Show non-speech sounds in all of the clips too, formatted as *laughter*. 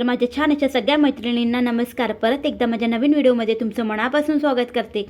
तर माझ्या छान अशा सगळ्या मैत्रिणींना नमस्कार. परत एकदा माझ्या नवीन व्हिडिओमध्ये तुमचं मनापासून स्वागत करते.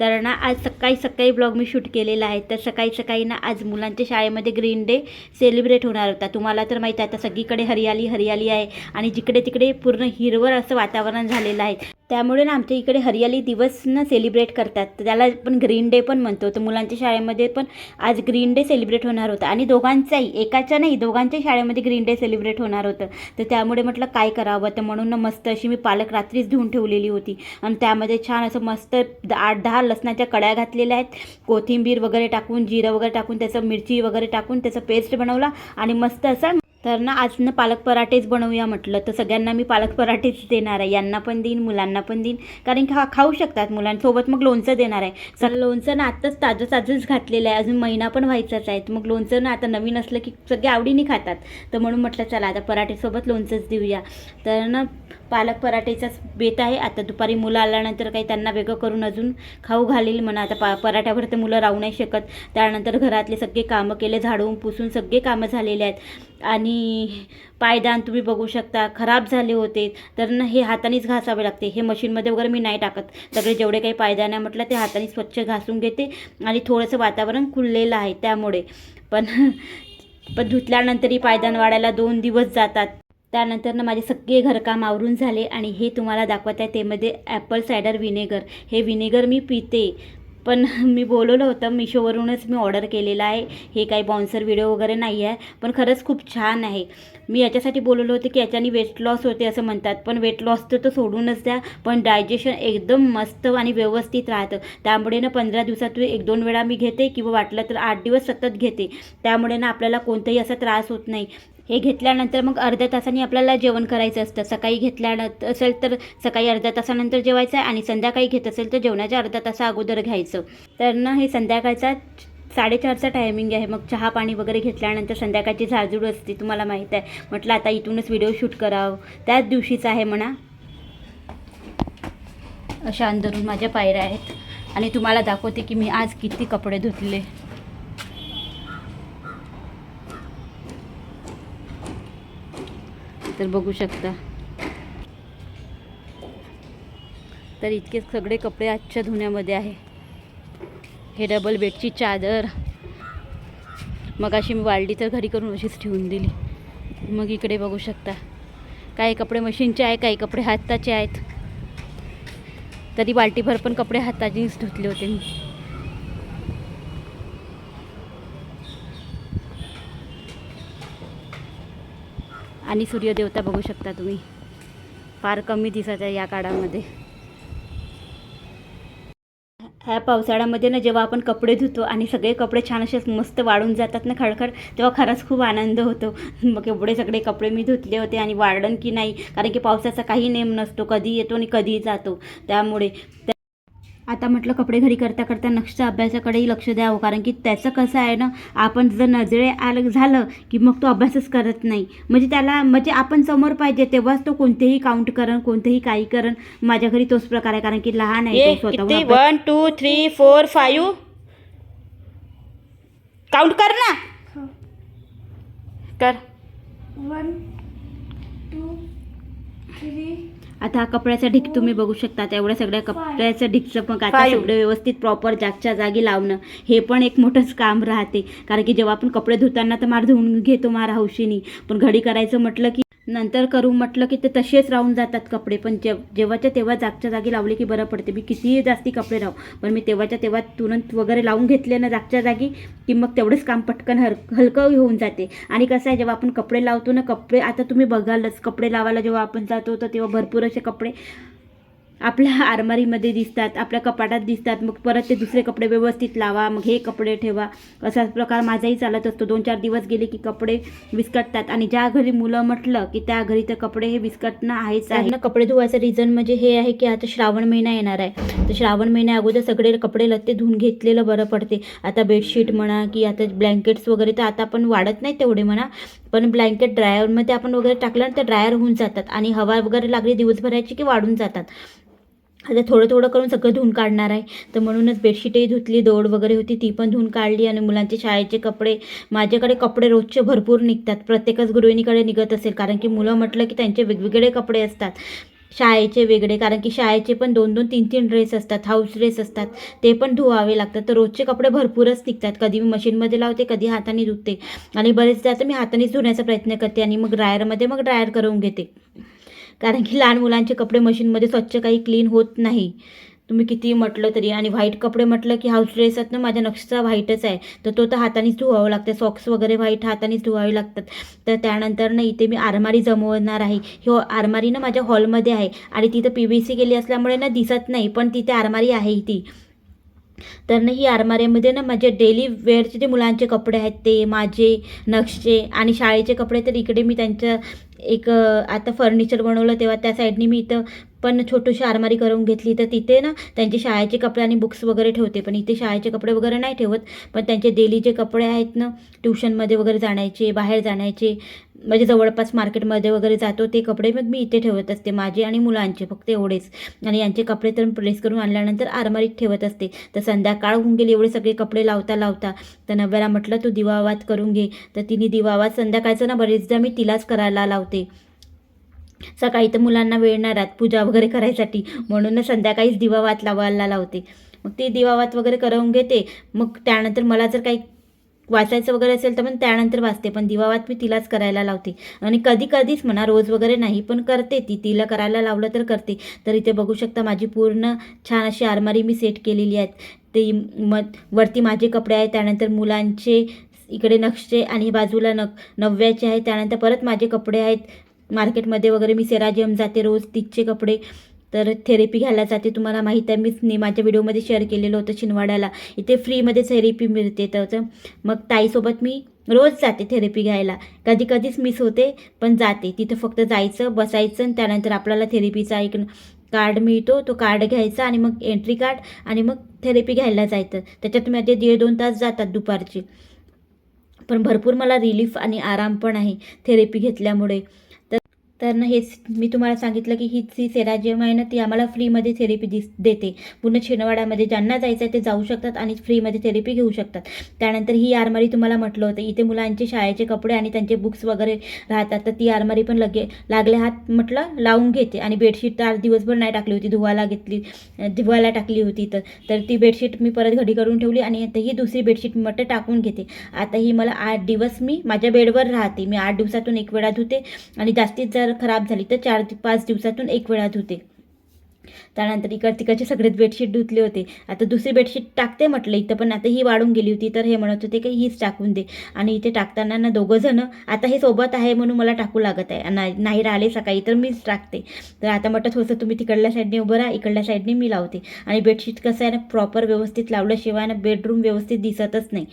तर ना आज सकाळी सकाळी ब्लॉग मी शूट केलेला आहे. तर सकाळी सकाळी ना आज मुलांच्या शाळेमध्ये ग्रीन डे सेलिब्रेट होणार होता. तुम्हाला तर माहीत आहे आता सगळीकडे हरियाली हरियाली आहे. आणि जिकडे तिकडे पूर्ण हिरवळ असं वातावरण झालेलं आहे. त्यामुळे ना आमच्या इकडे हरियाली दिवस ना सेलिब्रेट करतात. तर त्याला पण ग्रीन डे पण म्हणतो. तर मुलांच्या शाळेमध्ये पण आज ग्रीन डे सेलिब्रेट होणार होता. आणि दोघांचाही एकाच्या नाही दोघांच्या शाळेमध्ये ग्रीन डे सेलिब्रेट होणार होतं. तर त्यामुळे म्हटलं काय करावं? तर म्हणून ना मस्त अशी मी पालक रात्रीच धुवून ठेवलेली होती. आणि त्यामध्ये छान असं मस्त द- आठ दहा लसणाच्या कड्या घातलेल्या आहेत. कोथिंबीर वगैरे टाकून जिरं वगैरे टाकून त्याचं मिरची वगैरे टाकून त्याचं पेस्ट बनवला आणि मस्त असं तर ना आज ना पालक पराठेच बनवूया म्हटलं. तर सगळ्यांना मी पालक पराठेच देणार आहे. यांना पण देईन मुलांना पण देईन. कारण की हा खाऊ शकतात मुलांसोबत मग लोणचं देणार आहे. सर लोणचं ना आत्ताच ताजं ताजंच घातलेलं आहे. अजून महिना पण व्हायचाच आहे. मग लोणचं ना आता नवीन असलं की सगळे आवडीने खातात. तर म्हणून म्हटलं चला आता पराठेसोबत लोणचंच देऊया. तर ना पालक पराठेचाच बेत आहे. आता दुपारी मुलं आल्यानंतर काही त्यांना वेगळं करून अजून खाऊ घालील म्हणा. आता पा पराठ्यावर तर मुलं राहू नाही शकत. त्यानंतर घरातले सगळे कामं केले. झाडून पुसून सगळे कामं झालेले आहेत. आणि पायदान तुम्ही बघू शकता खराब झाले होते तर ना हे हातानेच घासावे लागते. हे मशीनमध्ये वगैरे मी नाही टाकत. सगळे जेवढे काही पायदान आहे म्हटलं ते हाताने स्वच्छ घासून घेते आणि थोडंसं वातावरण खुललेलं आहे त्यामुळे. पण पण धुतल्यानंतरही पायदान वाढायला दोन दिवस जातात. त्यानंतर ना माझे सगळे घरकाम आवरून झाले आणि हे तुम्हाला दाखवत आहे तेमध्ये ॲपल सायडर विनेगर हे विनेगर मी पिते. पण *laughs* मी बोलवलं होतं मिशोवरूनच मी ऑर्डर केलेलं आहे. हे काही बॉन्सर व्हिडिओ वगैरे नाही आहे पण खरंच खूप छान आहे. मी याच्यासाठी बोलवलं होतं की याच्याने वेट लॉस होते असं म्हणतात पण वेट लॉस तर तो सोडूनच द्या पण डायजेशन एकदम मस्त आणि व्यवस्थित राहतं. त्यामुळे ना पंधरा दिवसातून एक दोन वेळा मी घेते किंवा वाटलं तर आठ दिवस सतत घेते. त्यामुळे ना आपल्याला कोणताही असा त्रास होत नाही. हे घेतल्यानंतर मग अर्ध्या तासाने आपल्याला जेवण करायचं असतं. सकाळी घेतल्यानंतर असेल तर सकाळी अर्ध्या तासानंतर जेवायचं आहे आणि संध्याकाळी घेत असेल तर जेवणाच्या अर्धा तासा अगोदर घ्यायचं. तर ना हे संध्याकाळचा साडेचारचा टायमिंग आहे. मग चहा पाणी वगैरे घेतल्यानंतर संध्याकाळची झाडझूड असते तुम्हाला माहीत आहे. म्हटलं आता इथूनच व्हिडिओ शूट करावं. त्याच दिवशीचा आहे म्हणा. अशा अंदरून माझ्या पायऱ्या आहेत. आणि तुम्हाला दाखवते की मी आज किती कपडे धुतले. तर बघू शकता. तर इतके सगळे कपडे आजच्या धुण्यामध्ये आहे. हे डबल बेडची चादर. मग अशी मी वाळली तर घरी करून अशीच ठेवून दिली. मग इकडे बघू शकता. काही कपडे मशीनचे आहे काही कपडे हाताचे आहेत. तरी बाल्टीभर पण कपडे हाताचेच धुतले होते मी. आणि सूर्यदेवता बघू शकता तुम्ही. फार कमी दिसत आहे या काळामध्ये. ह्या पावसाळ्यामध्ये ना जेव्हा आपण कपडे धुतो आणि सगळे कपडे छान असे मस्त वाळून जातात ना खडखड तेव्हा खरंच खूप आनंद होतो. मग एवढे सगळे कपडे मी धुतले होते आणि वाढण की नाही? कारण की पावसाचा काही नेम नसतो. कधी येतो आणि कधी जातो. त्यामुळे त्या- आता म्हटलं कपडे घरी करता करता नक्षच्या अभ्यासाकडेही लक्ष द्यावं कारण की त्याचं कसं आहे ना आपण जर नजरे आलं झालं की मग तो अभ्यासच करत नाही. म्हणजे त्याला म्हणजे आपण समोर पाहिजे तेव्हाच तो कोणतेही काउंट करण कोणतेही काही करण. माझ्या घरी तोच प्रकार आहे कारण की लहान आहे one two three four five count कर ना. कर. वन टू थ्री आता हा कपड्याचा ढीक तुम्ही बघू शकता एवढ्या सगळ्या कपड्याचं ढीकचं पण आता Five. सगळं व्यवस्थित प्रॉपर जागच्या जागी लावणं हे पण एक मोठंच काम राहते कारण की जेव्हा आपण कपडे धुताना तर मार धुवून घेतो मार हौशीनी पण घडी करायचं म्हटलं की नंतर करू म्हटलं की ते तसेच राहून जातात कपडे. पण जे जेव्हाच्या तेव्हा जागच्या जागी लावले की बरं पडते. मी कितीही जास्ती कपडे राहू पण मी तेव्हाच्या तेव्हा तुरंत वगैरे लावून घेतले ना जागच्या जागी की मग तेवढंच काम पटकन हर हलकं होऊन जाते. आणि कसं आहे जेव्हा आपण कपडे लावतो ना कपडे आता तुम्ही बघालच. कपडे लावायला जेव्हा आपण जातो तर तेव्हा भरपूर असे कपडे आपल्या आरमारीमध्ये दिसतात आपल्या कपाटात दिसतात मग परत ते दुसरे कपडे व्यवस्थित लावा मग हे कपडे ठेवा. असाच प्रकार माझाही चालत असतो. दोन चार दिवस गेले की कपडे विस्कटतात आणि ज्या घरी मुलं म्हटलं की त्या घरी तर कपडे हे विस्कटणं आहेच आहे. ना कपडे धुवायचं रिझन म्हणजे हे आहे की आता श्रावण महिना येणार आहे. तर श्रावण महिन्या अगोदर सगळे कपडे लत्ते धुवून घेतलेलं बरं पडते. आता बेडशीट म्हणा की आता ब्लँकेट्स वगैरे तर आता पण वाढत नाही तेवढे म्हणा पण ब्लँकेट ड्रायरमध्ये आपण वगैरे टाकलं ना तर ड्रायर होऊन जातात आणि हवा वगैरे लागली दिवसभराची की वाढून जातात. आता थोडं थोडं करून सगळं धुवून काढणार आहे. तर म्हणूनच बेडशीटही धुतली दौड वगैरे होती ती पण धुवून काढली आणि मुलांचे शाळेचे कपडे माझ्याकडे कपडे रोजचे भरपूर निघतात. प्रत्येकच गृहिणीकडे निघत असेल कारण की मुलं म्हटलं की त्यांचे वेगवेगळे कपडे असतात. शाळेचे वेगळे कारण की शाळेचे पण दोन दोन तीन तीन ड्रेस असतात हाऊस ड्रेस असतात. ते पण धुवावे लागतात. तर रोजचे कपडे भरपूरच निघतात. कधी मी मशीनमध्ये लावते कधी हाताने धुते. आणि बरेचदा तर मी हातानेच धुण्याचा प्रयत्न करते आणि मग ड्रायरमध्ये मग ड्रायर करून घेते. कारण की लहान मुलांचे कपडे मशीनमध्ये स्वच्छ काही क्लीन होत नाही. तुम्ही किती म्हटलं तरी आणि व्हाईट कपडे म्हटलं की हाऊस ड्रेस आहेत ना माझ्या नक्षीचा व्हाईटच आहे. तर तो तर हातानेच धुवावं लागतं. सॉक्स वगैरे व्हाईट हातानेच धुवावे लागतात. तर त्यानंतर ना इथे मी आरमारी जमवणार आहे. ही आरमारी ना माझ्या हॉलमध्ये आहे आणि तिथं पी व्ही सी गेली असल्यामुळे ना दिसत नाही पण तिथे आरमारी आहे ती तर ना ही आरमारीमध्ये ना माझे डेली वेअरचे जे मुलांचे कपडे आहेत ते माझे नक्षचे आणि शाळेचे कपडे तर इकडे मी त्यांचं एक आता फर्निचर बनवलं तेव्हा त्या साईडनी मी इथं पण छोटीशी आरमारी करून घेतली तर तिथे ना त्यांचे शाळेचे कपडे आणि बुक्स वगैरे ठेवते. पण इथे शाळेचे कपडे वगैरे नाही ठेवत. पण त्यांचे डेली जे कपडे आहेत ना ट्युशनमध्ये वगैरे जाण्याचे बाहेर जाण्याचे म्हणजे जवळपास मार्केटमध्ये वगैरे जातो ते कपडे मग मी इथे ठेवत असते. माझे आणि मुलांचे फक्त एवढेच. आणि यांचे कपडे तर प्रेस करून आणल्यानंतर आरमारीत ठेवत असते. तर संध्याकाळ होऊन गेली एवढे सगळे कपडे लावता लावता. तर नव्याला म्हटलं तू दिवावात करून घे. तर तिने दिवावात संध्याकाळचं ना बरेचदा मी तिलाच करायला लावते. सकाळी तर मुलांना वेळ नाही राहत पूजा वगैरे करायसाठी. म्हणून संध्याकाळीच दिवा वात लावायला लावते. मग ते दिवावात वगैरे करून घेते. मग त्यानंतर मला जर काही वाचायचं वगैरे असेल तर पण त्यानंतर वाचते. पण दिवावात मी तिलाच करायला लावते. आणि कधी कधीच म्हणा रोज वगैरे नाही पण करते ती. तिला करायला लावलं तर करते. तर इथे बघू शकता माझी पूर्ण छान अशी आरमारी मी सेट केलेली आहेत. ते मग वरती माझे कपडे आहेत. त्यानंतर मुलांचे इकडे नक्षे आणि बाजूला नक नव्याचे आहेत. त्यानंतर परत माझे कपडे आहेत. मार्केटमध्ये वगैरे मी सेराजियम जाते रोज तिथचे कपडे. तर थेरपी घ्यायला जाते तुम्हाला माहीत आहे मीच माझ्या व्हिडिओमध्ये शेअर केलेलं होतं शिनवाड्याला. इथे फ्रीमध्ये थेरपी मिळते तर मग ताईसोबत मी रोज जाते थेरपी घ्यायला. कधी कधीच मिस होते पण जाते. तिथं फक्त जायचं बसायचं आणि त्यानंतर आपल्याला थेरपीचा एक कार्ड मिळतो. तो कार्ड घ्यायचा आणि मग एंट्री कार्ड आणि मग थेरपी घ्यायला जायचं. त्याच्यात माझे दीड दोन तास जातात दुपारचे. पण भरपूर मला रिलीफ आणि आराम पण आहे थेरपी घेतल्यामुळे. तर ना हेच मी तुम्हाला सांगितलं की ही जी सेराजियम आहे ना ती आम्हाला फ्रीमध्ये थेरपी दिस देते. पूर्ण छिनवाड्यामध्ये ज्यांना जायचं आहे ते जाऊ शकतात आणि फ्रीमध्ये थेरपी घेऊ शकतात. त्यानंतर ही आरमारी तुम्हाला म्हटलं होतं इथे मुलांचे शाळेचे कपडे आणि त्यांचे बुक्स वगैरे राहतात तर ती आरमारी पण लगे लागले हात म्हटलं लावून घेते. आणि बेडशीट तर दिवसभर नाही टाकली होती धुवायला घेतली धुवायला टाकली होती तर. तर ती बेडशीट मी परत घडी करून ठेवली आणि आता ही दुसरी बेडशीट मी म्हटलं टाकून घेते. आता ही मला आठ दिवस मी माझ्या बेडवर राहते. मी आठ दिवसातून एक वेळा धुते आणि जास्तीत जर खराब झाली तर चार पाच दिवसातून एक वेळा धुते. त्यानंतर इकड तिकडचे सगळेच बेडशीट धुतले होते. आता दुसरी बेडशीट टाकते म्हटलं इथं पण आता ही वाढून गेली होती तर हे म्हणत होते की हीच टाकून दे. आणि इथे टाकताना ना दोघंजणं आता हे सोबत आहे म्हणून मला टाकू लागत आहे. नाही राहिले सकाळी तर मीच टाकते. तर आता म्हटलं थोडंसं तुम्ही तिकडल्या साईडने उभं राहा इकडल्या साईडने मी लावते. आणि बेडशीट कसं आहे ना प्रॉपर व्यवस्थित लावल्याशिवाय ना बेडरूम व्यवस्थित दिसतच नाही.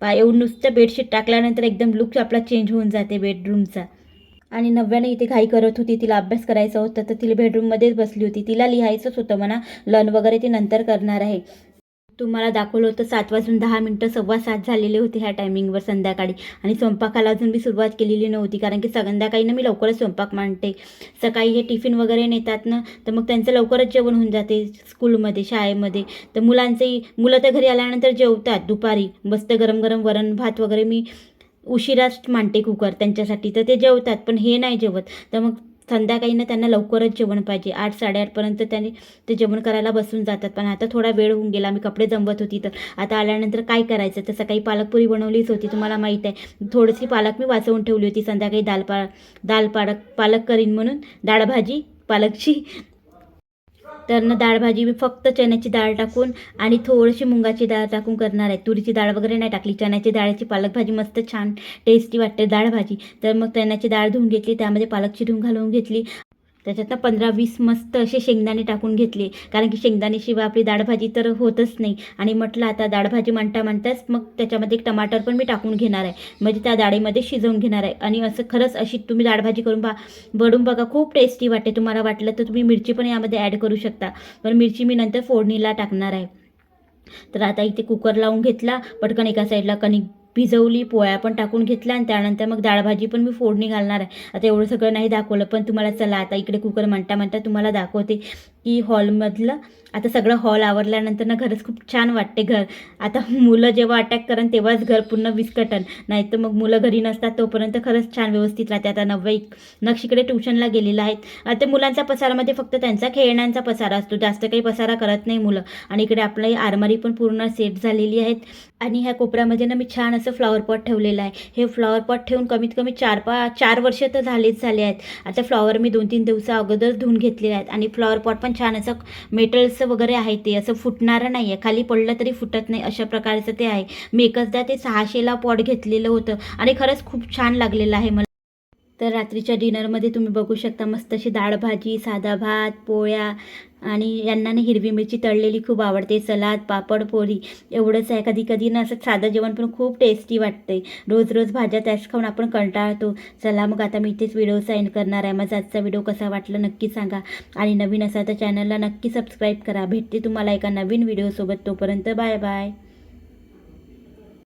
पा येऊन नुसतं बेडशीट टाकल्यानंतर एकदम लुक आपला चेंज होऊन जाते बेडरूमचा. आणि नव्याने इथे घाई करत होती तिला अभ्यास करायचा होता तर तिला बेडरूममध्येच बसली होती. तिला लिहायचंच होतं म्हणा. लन वगैरे ती नंतर करणार आहे. तुम्हाला दाखवलं होतं सात वाजून दहा मिनटं सव्वा सात झालेले होते ह्या टायमिंगवर संध्याकाळी. आणि स्वयंपाकाला अजून मी सुरुवात केलेली नव्हती कारण की संध्याकाळी ना मी लवकरच स्वयंपाक मांडते. सकाळी हे टिफिन वगैरे नेतात ना तर मग त्यांचं लवकरच जेवण होऊन जाते स्कूलमध्ये शाळेमध्ये. तर मुलांचंही मुलं तर घरी आल्यानंतर जेवतात दुपारी. मस्त गरम गरम वरण भात वगैरे मी उशिराच मांडते कुकर त्यांच्यासाठी तर ते जेवतात पण हे नाही जेवत. तर मग संध्याकाळी ना त्यांना लवकरच जेवण पाहिजे. आठ साडेआठपर्यंत त्यांनी ते जेवण करायला बसून जातात. पण आता थोडा वेळ होऊन गेला मी कपडे जमवत होती तर आता आल्यानंतर काय करायचं? तर सकाळी पालकपुरी बनवलीच होती तुम्हाला माहीत आहे. थोडीशी पालक मी वाचवून ठेवली होती संध्याकाळी दाल पा दाल पालक पालक करीन म्हणून. डाळभाजी पालकची तर ना डाळ भाजी मी फक्त चण्याची डाळ टाकून आणि थोडीशी मुंगाची डाळ टाकून करणार आहे. तुरीची डाळ वगैरे नाही टाकली. चण्याची डाळीची पालक भाजी मस्त छान टेस्टी वाटते डाळ भाजी. तर मग चण्याची डाळ धुवून घेतली त्यामध्ये पालकची धुवून घालून घेतली. त्याच्यातनं पंधरा वीस मस्त असे शेंगदाणे टाकून घेतले. कारण की शेंगदाणेशिवाय आपली डाळभाजी तर होतच नाही. आणि म्हटलं आता डाळभाजी म्हणता म्हणताच मग त्याच्यामध्ये एक टमाटर पण मी टाकून घेणार आहे. म्हणजे त्या डाळीमध्ये शिजवून घेणार आहे. आणि असं खरंच अशी तुम्ही डाळभाजी करून बा बडून बघा खूप टेस्टी वाटते. तुम्हाला वाटलं तर तुम्ही मिरची पण यामध्ये ॲड करू शकता. पण मिरची मी नंतर फोडणीला टाकणार आहे. तर आता इथे कुकर लावून घेतला. पटकन एका साईडला कणिक भिजवली पोळ्या पण टाकून घेतल्या आणि त्यानंतर मग डाळभाजी पण मी फोडणी घालणार आहे. आता एवढं सगळं नाही दाखवलं पण तुम्हाला चला आता इकडे कुकर म्हणता म्हणता तुम्हाला दाखवते. E की हॉलमधलं आता सगळं हॉल आवरल्यानंतर ना घरच खूप छान वाटते घर. आता मुलं जेव्हा अटॅक करन तेव्हाच घर पूर्ण विस्कटन. नाही तर मग मुलं घरी नसतात तोपर्यंत खरंच छान व्यवस्थित राहते. आता नवई नक्षीकडे ट्युशनला गेलेलं आहेत. आता मुलांचा पसारामध्ये फक्त त्यांचा खेळण्यांचा पसारा असतो. जास्त काही पसारा करत नाही मुलं. आणि इकडे आपली आरमारी पण पूर्ण सेट झालेली आहेत. आणि ह्या कोपऱ्यामध्ये ना मी छान असं फ्लॉवर पॉट ठेवलेलं आहे. हे फ्लॉवर पॉट ठेवून कमीत कमी चार पा चार वर्ष तर झालेच झाले आहेत. आता फ्लॉवर मी दोन तीन दिवसा अगोदर धुवून घेतलेले आहेत. आणि फ्लॉवर पॉट पण छान असं मेटल्सचं वगैरे आहे ते असं फुटणारं नाही आहे खाली पडलं तरी फुटत नाही अशा प्रकारचं ते आहे. मी एकचदा ते सहाशेला पॉट घेतलेलं होतं आणि खरंच खूप छान लागलेलं आहे मला. तर रात्रीच्या डिनरमध्ये तुम्ही बघू शकता मस्त अशी डाळ भाजी साधा भात पोळ्या आणि यांना ना हिरवी मिरची तळलेली खूप आवडते. सलाद पापड पोळी एवढंच आहे. कधी कधी ना असं साधं जेवण पण खूप टेस्टी वाटते. रोज रोज भाज्या त्याच खाऊन आपण कंटाळतो. चला मग आता मी इथेच व्हिडिओ सेंड करणार आहे. माझा आजचा व्हिडिओ कसा वाटला नक्की सांगा. आणि नवीन असा तर चॅनलला नक्की सबस्क्राईब करा. भेटते तुम्हाला एका नवीन व्हिडिओसोबत तोपर्यंत बाय बाय